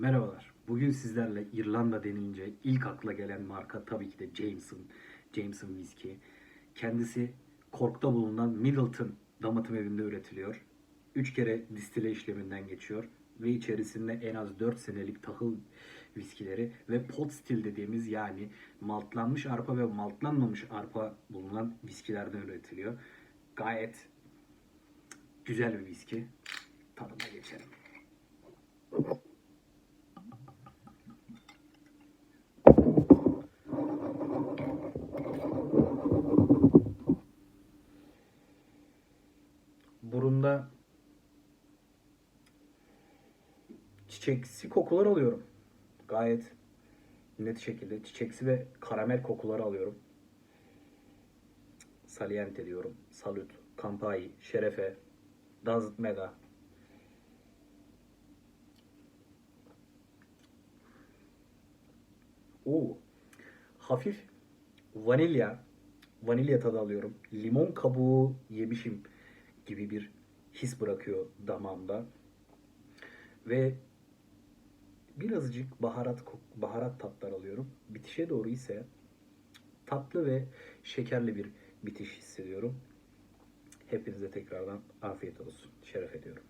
Merhabalar. Bugün sizlerle İrlanda denilince ilk akla gelen marka tabii ki de Jameson. Jameson Whiskey. Kendisi Cork'ta bulunan Middleton damıtım evinde üretiliyor. 3 kere distile işleminden geçiyor ve içerisinde en az 4 senelik tahıl viskileri ve pot stil dediğimiz yani maltlanmış arpa ve maltlanmamış arpa bulunan viskilerden üretiliyor. Gayet güzel bir viski. Tadına Burunda çiçeksi kokular alıyorum. Gayet net şekilde çiçeksi ve karamel kokuları alıyorum. Saliente diyorum. Salut, Kampai, Şerefe, Dazit Mega. Oo. Hafif vanilya, vanilya tadı alıyorum. Limon kabuğu yemişim gibi bir his bırakıyor damağımda. Ve birazcık baharat baharat tatlar alıyorum. Bitişe doğru ise tatlı ve şekerli bir bitiş hissediyorum. Hepinize tekrardan afiyet olsun. Şeref ediyorum.